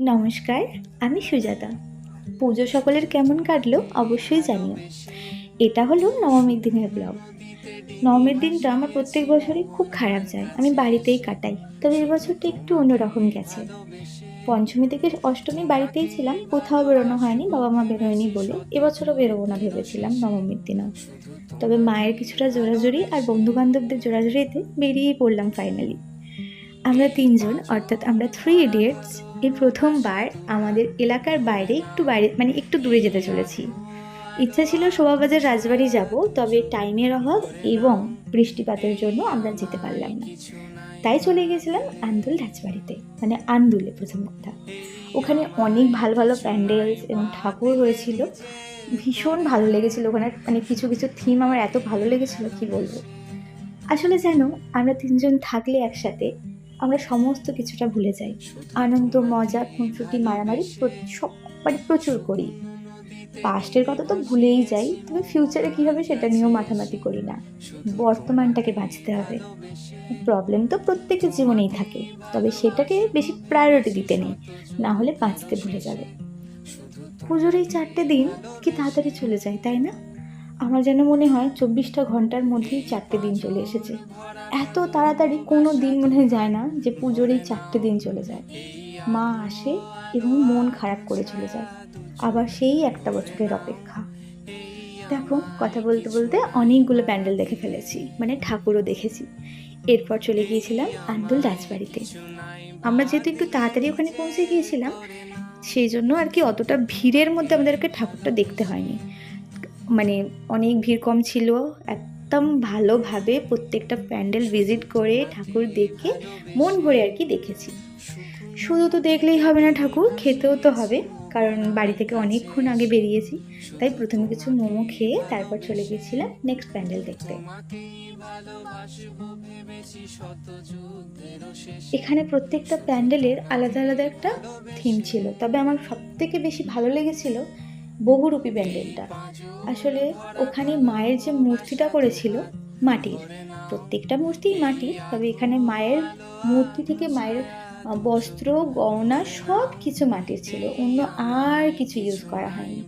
নমস্কার, আমি সুজাতা। পুজো সকলের কেমন কাটলো অবশ্যই জানিও। এটা হলো নবমীর দিনের ব্লগ। নবমীর দিনটা আমার প্রত্যেক বছরই খুব খারাপ যায়, আমি বাড়িতেই কাটাই। তবে এবছরটা একটু অন্যরকম গেছে। পঞ্চমী থেকে অষ্টমী বাড়িতেই ছিলাম, কোথাও বেরোনো হয়নি, বাবা মা বেরোয়নি বলে এবছরও বেরোবো না ভেবেছিলাম নবমীর দিনও। তবে মায়ের কিছুটা জোরাজুরি আর বন্ধু বান্ধবদের জোরাজুরিতে বেরিয়েই পড়লাম ফাইনালি আমরা তিনজন, অর্থাৎ আমরা থ্রি ইডিয়টস এই প্রথমবার আমাদের এলাকার বাইরে একটু বাইরে মানে একটু দূরে যেতে চলেছি। ইচ্ছা ছিল শোভাবাজার রাজবাড়ি যাব, তবে টাইমের অভাব এবং বৃষ্টিপাতের জন্য আমরা যেতে পারলাম না। তাই চলে গেছিলাম আন্দুল রাজবাড়িতে মানে আন্দুলে প্রথম কথা। ওখানে অনেক ভালো ভালো প্যান্ডেলস এবং ঠাকুর হয়েছিল। ভীষণ ভালো লেগেছিল ওখানে মানে কিছু কিছু থিম আমার এত ভালো লেগেছিল, কি বলব? আসলে জানো, আমরা তিনজন থাকলে একসাথে আমরা সমস্ত কিছুটা ভুলে যাই। আনন্দ, মজা, খুনসুটি, মারামারি সব মানে প্রচুর করি। পাস্টের কথা তো ভুলেই যাই, তবে ফিউচারে কী হবে সেটা নিয়েও মাথামাতি করি না। বর্তমানটাকে বাঁচতে হবে। প্রবলেম তো প্রত্যেকের জীবনেই থাকে, তবে সেটাকে বেশি প্রায়োরিটি দিতে নেই, না হলে বাঁচতে ভুলে যাবে। পুজোর এই চারটে দিন কি তাড়াতাড়ি চলে যায়, তাই না? আমার যেন মনে হয় চব্বিশটা ঘণ্টার মধ্যেই চারটে দিন চলে এসেছে। এত তাড়াতাড়ি কোনো দিন মনে যায় না যে পুজোর এই চারটে দিন চলে যায়। মা আসে এবং মন খারাপ করে চলে যায়। আবার সেই একটা বছরের অপেক্ষা। দেখো, কথা বলতে বলতে অনেকগুলো প্যান্ডেল দেখে ফেলেছি মানে ঠাকুরও দেখেছি। এরপর চলে গিয়েছিলাম আন্দুল রাজবাড়িতে। আমরা যেহেতু একটু তাড়াতাড়ি ওখানে পৌঁছে গিয়েছিলাম, সেই জন্য আর কি অতটা ভিড়ের মধ্যে আমাদেরকে ঠাকুরটা দেখতে হয়নি। মানে অনেক ভিড় কম ছিল। একদম ভালোভাবে প্রত্যেকটা প্যান্ডেল ভিজিট করে ঠাকুর দেখে মন ভরে আর কি দেখেছি। শুধু তো দেখলেই হবে না ঠাকুর, খেতেও তো হবে, কারণ বাড়ি থেকে অনেকক্ষণ আগে বেরিয়েছি। তাই প্রথমে কিছু মোমো খেয়ে তারপর চলে গিয়েছিলাম নেক্সট প্যান্ডেল দেখতে। এখানে প্রত্যেকটা প্যান্ডেলের আলাদা আলাদা একটা থিম ছিল। তবে আমার সব থেকে বেশি ভালো লেগেছিল বহুরূপী প্যান্ডেলটা। আসলে ওখানে মায়ের যে মূর্তিটা করেছিল, মাটির, প্রত্যেকটা মূর্তিই মাটির, তবে এখানে মায়ের মূর্তি থেকে মায়ের বস্ত্র গয়না সব কিছু মাটির ছিল। অন্য আর কিছু ইউজ করা হয়নি।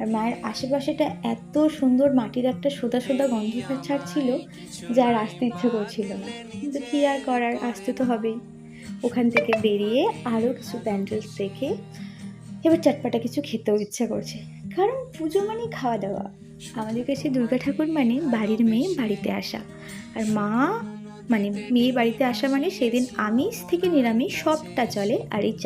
আর মায়ের আশেপাশেটা এত সুন্দর মাটির একটা সোদা সোদা গন্ধ ছাড়ছিল যা আর আসতে ইচ্ছে করছিল না। কিন্তু কী আর করার, আসতে তো হবেই। ওখান থেকে বেরিয়ে আরও কিছু প্যান্ডেলস দেখে এবার চটপাটা কিছু খেতেও ইচ্ছা করছে। কারণ পুজো মানে খাওয়া দাওয়া আমাদের কাছে দুর্গা ঠাকুর মানে বাড়ির মেয়ে বাড়িতে আসা। আর মা মানে মেয়ে বাড়িতে আসা মানে সেদিন আমিষ থেকে নিরামিষ সবটা চলে আর এই